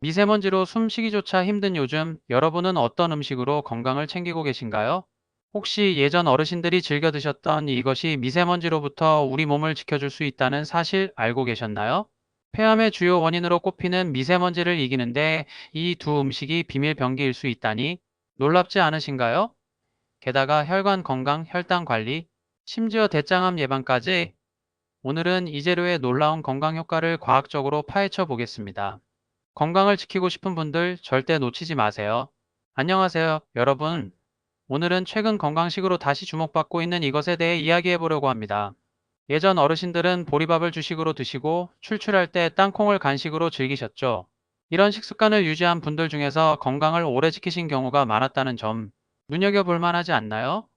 미세먼지로 숨쉬기조차 힘든 요즘 여러분은 어떤 음식으로 건강을 챙기고 계신가요? 혹시 예전 어르신들이 즐겨 드셨던 이것이 미세먼지로부터 우리 몸을 지켜줄 수 있다는 사실 알고 계셨나요? 폐암의 주요 원인으로 꼽히는 미세먼지를 이기는데 이 두 음식이 비밀 병기일 수 있다니 놀랍지 않으신가요? 게다가 혈관 건강, 혈당 관리, 심지어 대장암 예방까지 오늘은 이 재료의 놀라운 건강 효과를 과학적으로 파헤쳐 보겠습니다. 건강을 지키고 싶은 분들 절대 놓치지 마세요. 안녕하세요, 여러분. 오늘은 최근 건강식으로 다시 주목받고 있는 이것에 대해 이야기해 보려고 합니다. 예전 어르신들은 보리밥을 주식으로 드시고 출출할 때 땅콩을 간식으로 즐기셨죠. 이런 식습관을 유지한 분들 중에서 건강을 오래 지키신 경우가 많았다는 점 눈여겨볼 만하지 않나요?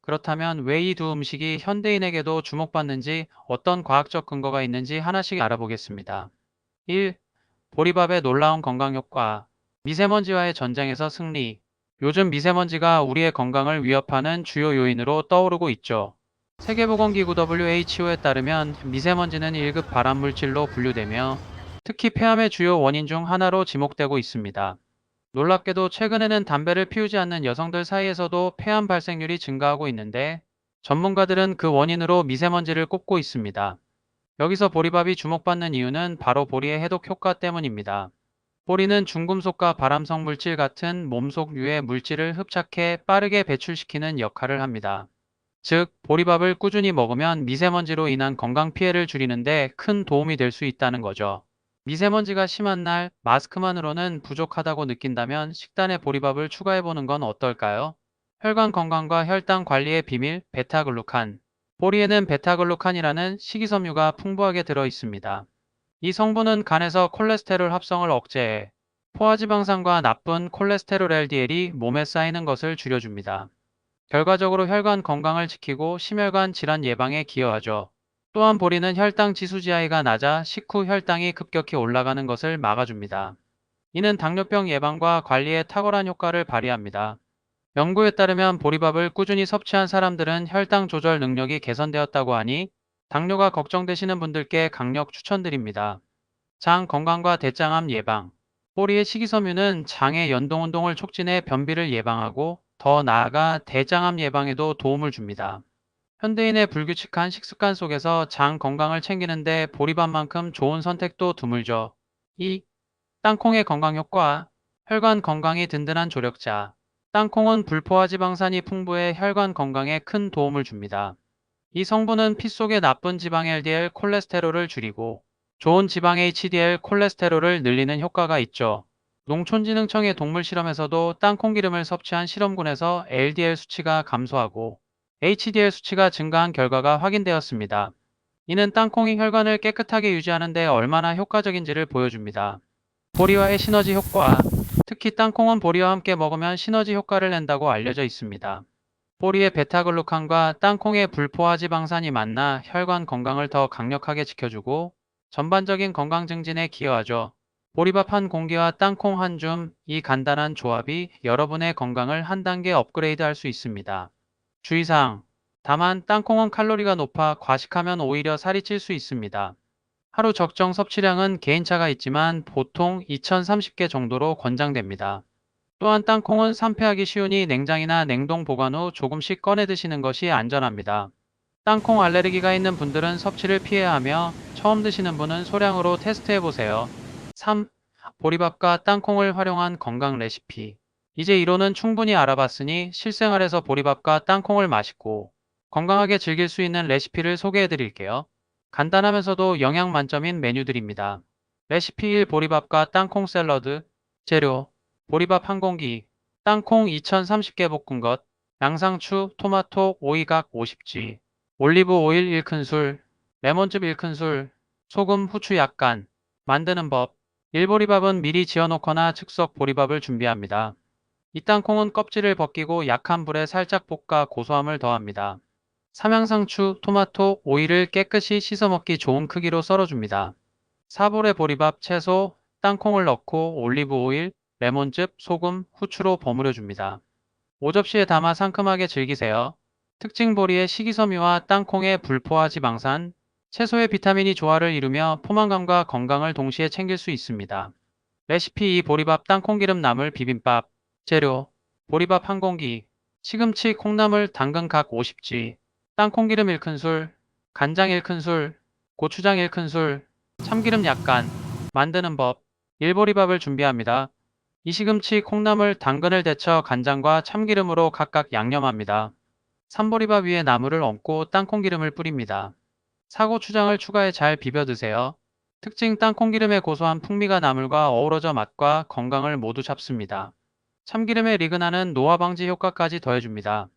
그렇다면 왜 이 두 음식이 현대인에게도 주목받는지 어떤 과학적 근거가 있는지 하나씩 알아보겠습니다. 1. 보리밥의 놀라운 건강 효과. 미세먼지와의 전쟁에서 승리. 요즘 미세먼지가 우리의 건강을 위협하는 주요 요인으로 떠오르고 있죠. 세계보건기구 WHO에 따르면 미세먼지는 1급 발암 물질로 분류되며 특히 폐암의 주요 원인 중 하나로 지목되고 있습니다. 놀랍게도 최근에는 담배를 피우지 않는 여성들 사이에서도 폐암 발생률이 증가하고 있는데 전문가들은 그 원인으로 미세먼지를 꼽고 있습니다. 여기서 보리밥이 주목받는 이유는 바로 보리의 해독 효과 때문입니다. 보리는 중금속과 발암성 물질 같은 몸속 유해 물질을 흡착해 빠르게 배출시키는 역할을 합니다. 즉, 보리밥을 꾸준히 먹으면 미세먼지로 인한 건강 피해를 줄이는데 큰 도움이 될 수 있다는 거죠. 미세먼지가 심한 날 마스크만으로는 부족하다고 느낀다면 식단에 보리밥을 추가해보는 건 어떨까요? 혈관 건강과 혈당 관리의 비밀 베타글루칸 보리에는 베타글루칸이라는 식이섬유가 풍부하게 들어 있습니다. 이 성분은 간에서 콜레스테롤 합성을 억제해 포화지방산과 나쁜 콜레스테롤 LDL이 몸에 쌓이는 것을 줄여줍니다. 결과적으로 혈관 건강을 지키고 심혈관 질환 예방에 기여하죠. 또한 보리는 혈당 지수 GI가 낮아 식후 혈당이 급격히 올라가는 것을 막아줍니다. 이는 당뇨병 예방과 관리에 탁월한 효과를 발휘합니다. 연구에 따르면 보리밥을 꾸준히 섭취한 사람들은 혈당 조절 능력이 개선되었다고 하니 당뇨가 걱정되시는 분들께 강력 추천드립니다. 장 건강과 대장암 예방 보리의 식이섬유는 장의 연동운동을 촉진해 변비를 예방하고 더 나아가 대장암 예방에도 도움을 줍니다. 현대인의 불규칙한 식습관 속에서 장 건강을 챙기는데 보리밥만큼 좋은 선택도 드물죠. 2. 땅콩의 건강 효과 혈관 건강이 든든한 조력자 땅콩은 불포화 지방산이 풍부해 혈관 건강에 큰 도움을 줍니다. 이 성분은 피 속의 나쁜 지방 LDL 콜레스테롤을 줄이고 좋은 지방 HDL 콜레스테롤을 늘리는 효과가 있죠. 농촌진흥청의 동물 실험에서도 땅콩 기름을 섭취한 실험군에서 LDL 수치가 감소하고 HDL 수치가 증가한 결과가 확인되었습니다. 이는 땅콩이 혈관을 깨끗하게 유지하는 데 얼마나 효과적인지를 보여줍니다. 보리와의 시너지 효과 특히 땅콩은 보리와 함께 먹으면 시너지 효과를 낸다고 알려져 있습니다. 보리의 베타글루칸과 땅콩의 불포화 지방산이 만나 혈관 건강을 더 강력하게 지켜주고 전반적인 건강 증진에 기여하죠. 보리밥 한 공기와 땅콩 한 줌, 이 간단한 조합이 여러분의 건강을 한 단계 업그레이드 할 수 있습니다. 주의사항. 다만 땅콩은 칼로리가 높아 과식하면 오히려 살이 찔 수 있습니다. 하루 적정 섭취량은 개인차가 있지만 보통 2030개 정도로 권장됩니다. 또한 땅콩은 산패하기 쉬우니 냉장이나 냉동 보관 후 조금씩 꺼내 드시는 것이 안전합니다. 땅콩 알레르기가 있는 분들은 섭취를 피해야 하며 처음 드시는 분은 소량으로 테스트해 보세요. 3. 보리밥과 땅콩을 활용한 건강 레시피. 이제 이론은 충분히 알아봤으니 실생활에서 보리밥과 땅콩을 맛있고 건강하게 즐길 수 있는 레시피를 소개해 드릴게요. 간단하면서도 영양 만점인 메뉴들입니다. 레시피 1 보리밥과 땅콩 샐러드 재료 보리밥 한 공기 땅콩 2030개 볶은 것 양상추, 토마토, 오이각 50g 올리브 오일 1큰술 레몬즙 1큰술 소금, 후추 약간 만드는 법 1보리밥은 미리 지어놓거나 즉석 보리밥을 준비합니다. 이 땅콩은 껍질을 벗기고 약한 불에 살짝 볶아 고소함을 더합니다. 삼양상추, 토마토, 오이를 깨끗이 씻어 먹기 좋은 크기로 썰어줍니다. 사볼에 보리밥, 채소, 땅콩을 넣고 올리브 오일, 레몬즙, 소금, 후추로 버무려 줍니다. 5접시에 담아 상큼하게 즐기세요. 특징 보리의 식이섬유와 땅콩의 불포화 지방산, 채소의 비타민이 조화를 이루며 포만감과 건강을 동시에 챙길 수 있습니다. 레시피 2 보리밥 땅콩기름 나물 비빔밥 재료 보리밥 1공기 시금치 콩나물 당근 각 50g 땅콩기름 1큰술 간장 1큰술 고추장 1큰술 참기름 약간 만드는 법 1보리밥을 준비합니다. 이 시금치 콩나물 당근을 데쳐 간장과 참기름으로 각각 양념합니다. 3보리밥 위에 나물을 얹고 땅콩기름을 뿌립니다. 사고추장을 추가해 잘 비벼 드세요. 특징 땅콩기름의 고소한 풍미가 나물과 어우러져 맛과 건강을 모두 잡습니다. 참기름의 리그나는 노화 방지 효과까지 더해줍니다.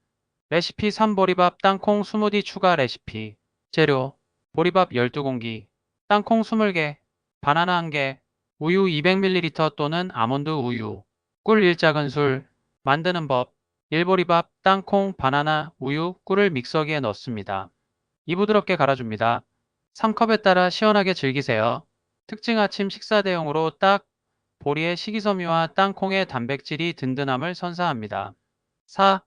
레시피 3 보리밥 땅콩 스무디 추가 레시피 재료 보리밥 12공기 땅콩 20개 바나나 1개 우유 200ml 또는 아몬드 우유 꿀 1작은술 만드는 법 1보리밥 땅콩 바나나 우유 꿀을 믹서기에 넣습니다. 이 부드럽게 갈아줍니다. 3컵에 따라 시원하게 즐기세요. 특징 아침 식사 대용으로 딱 보리의 식이섬유와 땅콩의 단백질이 든든함을 선사합니다. 4.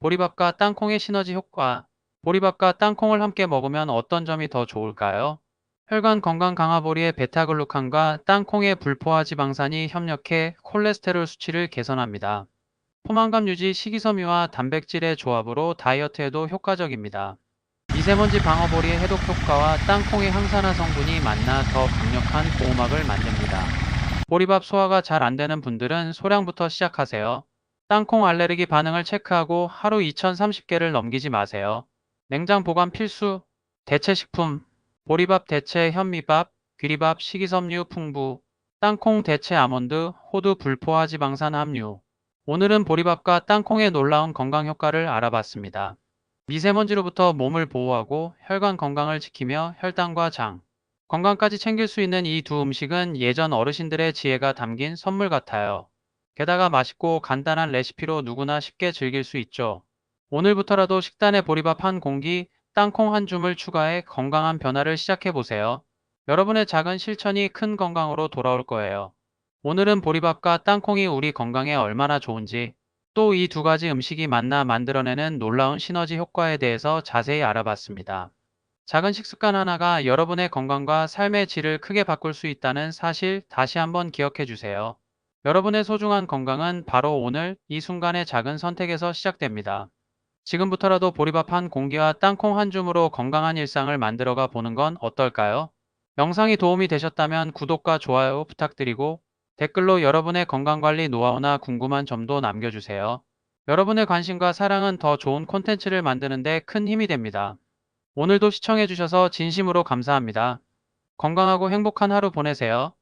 보리밥과 땅콩의 시너지 효과 보리밥과 땅콩을 함께 먹으면 어떤 점이 더 좋을까요? 혈관 건강 강화 보리의 베타글루칸과 땅콩의 불포화 지방산이 협력해 콜레스테롤 수치를 개선합니다. 포만감 유지 식이섬유와 단백질의 조합으로 다이어트에도 효과적입니다. 미세먼지 방어 보리의 해독 효과와 땅콩의 항산화 성분이 만나 더 강력한 보호막을 만듭니다. 보리밥 소화가 잘 안 되는 분들은 소량부터 시작하세요. 땅콩 알레르기 반응을 체크하고 하루 2030개를 넘기지 마세요. 냉장 보관 필수. 대체 식품. 보리밥 대체 현미밥, 귀리밥 식이섬유 풍부. 땅콩 대체 아몬드, 호두 불포화 지방산 함유. 오늘은 보리밥과 땅콩의 놀라운 건강 효과를 알아봤습니다. 미세먼지로부터 몸을 보호하고 혈관 건강을 지키며 혈당과 장, 건강까지 챙길 수 있는 이 두 음식은 예전 어르신들의 지혜가 담긴 선물 같아요. 게다가 맛있고 간단한 레시피로 누구나 쉽게 즐길 수 있죠. 오늘부터라도 식단에 보리밥 한 공기, 땅콩 한 줌을 추가해 건강한 변화를 시작해 보세요. 여러분의 작은 실천이 큰 건강으로 돌아올 거예요. 오늘은 보리밥과 땅콩이 우리 건강에 얼마나 좋은지, 또 이 두 가지 음식이 만나 만들어내는 놀라운 시너지 효과에 대해서 자세히 알아봤습니다. 작은 식습관 하나가 여러분의 건강과 삶의 질을 크게 바꿀 수 있다는 사실 다시 한번 기억해 주세요. 여러분의 소중한 건강은 바로 오늘 이 순간의 작은 선택에서 시작됩니다. 지금부터라도 보리밥 한 공기와 땅콩 한 줌으로 건강한 일상을 만들어가 보는 건 어떨까요? 영상이 도움이 되셨다면 구독과 좋아요 부탁드리고 댓글로 여러분의 건강관리 노하우나 궁금한 점도 남겨주세요. 여러분의 관심과 사랑은 더 좋은 콘텐츠를 만드는데 큰 힘이 됩니다. 오늘도 시청해주셔서 진심으로 감사합니다. 건강하고 행복한 하루 보내세요.